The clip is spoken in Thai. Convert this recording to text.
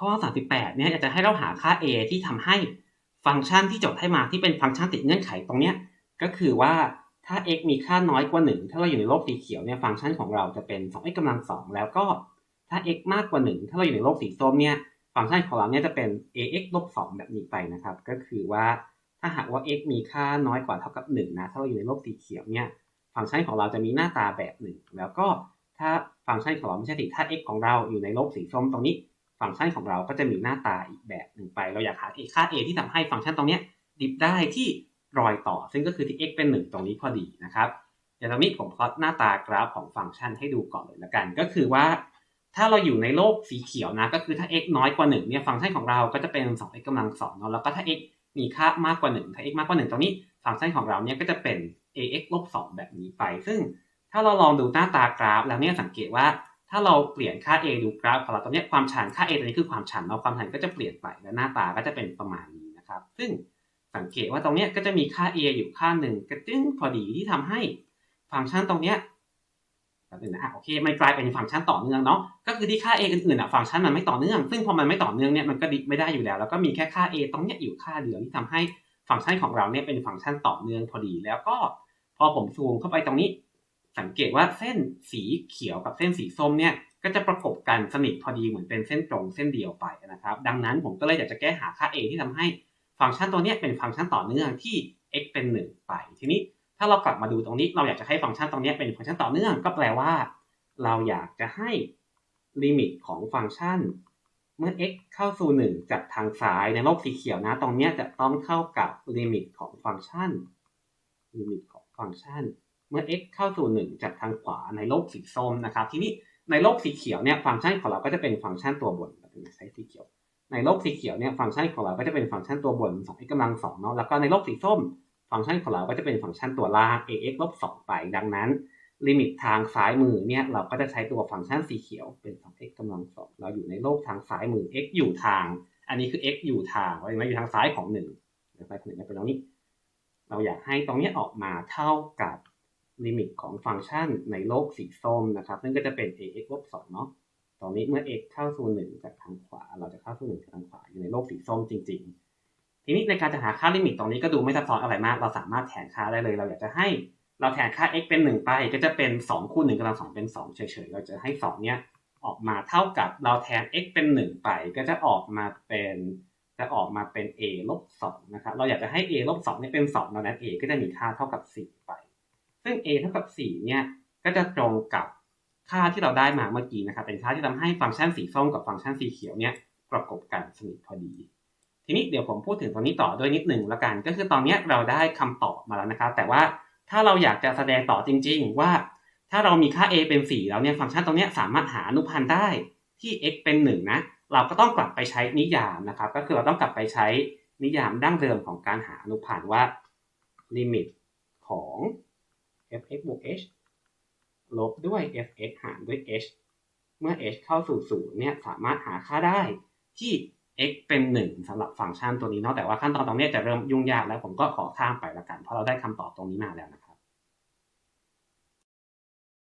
ข้อ 38 เนี่ยจะให้เราหาค่า a ที่ทำให้ฟังก์ชันที่โจทย์ให้มาที่เป็นฟังก์ชันติดเงื่อนไขตรงเนี้ยก็คือว่าถ้า x มีค่าน้อยกว่า 1 ถ้าเราอยู่ในโลกสีเขียวเนี่ยฟังก์ชันของเราจะเป็น 2x กำลัง 2 แล้วก็ถ้า x มากกว่า 1 ถ้าเราอยู่ในโลกสีส้มเนี่ยฟังก์ชันของเราเนี่ยจะเป็น ax ลบ2แบบนี้ไปนะครับ ก็คือว่าถ้าหากว่า x มีค่าน้อยกว่าเท่ากับ1นะถ้าเราอยู่ในโลกสีเขียวเนี่ยฟังก์ชันของเราจะมีหน้าตาแบบหนึ่งแล้วก็ถ้าฟังก์ชันของเราไม่ใช่สิถ้า x ของเราอยู่ในโลกสีส้มตรงนี้ ฟังก์ชันของเราก็จะมีหน้าตาอีกแบบหนึ่งไป เราอยากหาค่า a ที่ทำให้ฟังก์ชันตรงนี้ดิฟได้ที่รอยต่อ ซึ่งก็คือที่ x เป็น 1 ตรงนี้พอดีนะครับเดี๋ยวตรงนี้ผมพลอตหน้าตากราฟของฟังก์ชันให้ดูก่อนเลยละกัน ก็คือว่า ถ้าเราอยู่ในโลกสีเขียวนะ ก็คือถ้า x น้อยกว่า1เนี่ยฟังก์ชันของเราก็จะเป็น 2x กำลัง2เนาะแล้วก็ถ้า x มีค่ามากกว่า 1 ถ้า x มากกว่า 1 ตรงนี้ฟังก์ชันของเราเนี่ยก็จะเป็น ax ลบ2แบบนี้ไป ซึ่งถ้าเราลองดูหน้าตากราฟแล้วเนี่ยสังเกตว่า ถ้าเราเปลี่ยนค่า a ดูกราฟของเราตรงนี้ความชันค่า a ตัวนี้คือความชันเนาะความชันก็จะเปลี่ยนไปและหน้าตาก็จะเป็นประมาณนี้นะครับ ซึ่งสังเกตว่าตรงนี้ก็จะมีค่า a อยู่ค่าหนึ่งกระตึ้งพอดีที่ทำให้ฟังก์ชันตรงเนี้ยแบบนึงนะอะโอเคมันกลายเป็นฟังก์ชันต่อเนื่องเนาะก็คือที่ค่า a อื่นๆอะฟังก์ชันมันไม่ต่อเนื่อง ซึ่งพอมันไม่ต่อเนื่องเนี่ยมันก็ดิไม่ได้อยู่แล้ว แล้วก็มีแค่ค่า a ตรงเนี้ยอยู่ค่าเดียวที่ทำให้ฟังก์ชันของเราเนี่ยเป็นฟังก์ชันต่อเนื่องพอดีแล้วก็พอผมซูมเข้าไปตรงนี้ สังเกตว่าเส้นสีเขียวกับเส้นสีส้มเนี่ยก็จะประกบกันสนิทพอดีเหมือนเป็นเส้นตรงเส้นเดียวไปนะครับ ดังนั้นผมก็เลยอยากจะแก้หาค่า a ที่ทำให้ฟังก์ชันตัวนี้เป็นฟังก์ชันต่อเนื่องที่ x เป็น 1 ไป ทีนี้ถ้าเรากลับมาดูตรงนี้ เราอยากจะให้ฟังก์ชันตรงนี้เป็นฟังก์ชันต่อเนื่องก็แปลว่า เราอยากจะให้ลิมิตของฟังก์ชัน เมื่อ x เข้าสู่ 1 จากทางซ้ายในโลกสีเขียวนะ ตรงนี้จะต้องเข้ากับลิมิตของฟังก์ชันลิมิตของฟังก์ชัน เมื่อ x เข้าสู่ 1 จากทางขวาในโลกสีส้มนะครับ ทีนี้ในโลกสีเขียวเนี่ยฟังก์ชันของเราก็จะเป็นฟังก์ชันตัวบนแบบนี้ใช้สีเขียว ในโลกสีเขียวเนี่ยฟังก์ชันของเราก็จะเป็นฟังก์ชันตัวบน 2x กำลัง2เนาะแล้วก็ในโลกสีส้ม ฟังก์ชันของเราก็จะเป็นฟังก์ชันตัวล่าง ax ลบ2ไปดังนั้นลิมิตทางซ้ายมือเนี่ยเราก็จะใช้ตัวฟังก์ชันสีเขียวเป็น 2x กำลัง 2 เราอยู่ในโลกทางซ้ายมือ x อยู่ทาง อันนี้คือ x อยู่ทางไว้ไหมอยู่ทางซ้ายของ1เดี๋ยวไปคนหนึ่งไปตรงนี้ เราอยากให้ตรงนี้ออกมาเท่ากับ ลิมิตของฟังก์ชันในโลกสีส้มนะครับ ซึ่งก็จะเป็น ax ลบ2เนาะตรงนี้เมื่อ x เข้าสู่1จากทางขวา เราจะเข้าสู่1จากทางขวาอยู่ในโลกสีส้มจริง ๆ ทีนี้ในการจะหาค่าลิมิตตรงนี้ก็ดูไม่ซับซ้อนอะไรมาก เราสามารถแทนค่าได้เลย เราอยากจะให้เราแทนค่า x เป็น 1 ไปก็จะเป็น 2 คูณ1กำลัง2เป็น 2 เฉยๆ เราจะให้ 2 เนี้ยออกมาเท่ากับเราแทน x เป็น 1 ไป ก็จะออกมาเป็นจะออกมาเป็น a ลบ2นะครับ เราอยากจะให้ a ลบ2เนี่ยเป็น2ดังนั้น a ก็จะมีค่าเท่ากับ4 ซึ่ง a เท่ากับ 4 เนี่ย ก็จะตรงกับค่าที่เราได้มาเมื่อกี้นะครับ เป็นค่าที่ทำให้ฟังก์ชันสีส้มกับฟังก์ชันสีเขียวเนี่ยประกบกันสนิทพอดี ทีนี้เดี๋ยวผมพูดถึงตรงนี้ต่อด้วยนิดหนึ่งละกัน ก็คือตอนนี้เราได้คำตอบมาแล้วนะครับ แต่ว่าถ้าเราอยากจะแสดงต่อจริง ๆ ว่า ถ้าเรามีค่า a เป็น 4 แล้วเนี่ยฟังก์ชันตรงนี้สามารถหาอนุพันธ์ได้ที่ x เป็น 1 นะ เราก็ต้องกลับไปใช้นิยามนะครับ ก็คือเราต้องกลับไปใช้นิยามดั้งเดิมของการหาอนุพันธ์ว่าลิมิตของ f(x) บวก h ลบด้วย f(x) หารด้วย h เมื่อ h เข้าสู่0เนี่ยสามารถหาค่าได้ที่ x เป็น 1สำหรับฟังก์ชันตัวนี้เนาะแต่ว่าขั้นตอนตรงนี้จะเริ่มยุ่งยากแล้วผมก็ขอข้ามไปละกัน เพราะเราได้คำตอบตรงนี้มาแล้วนะครับ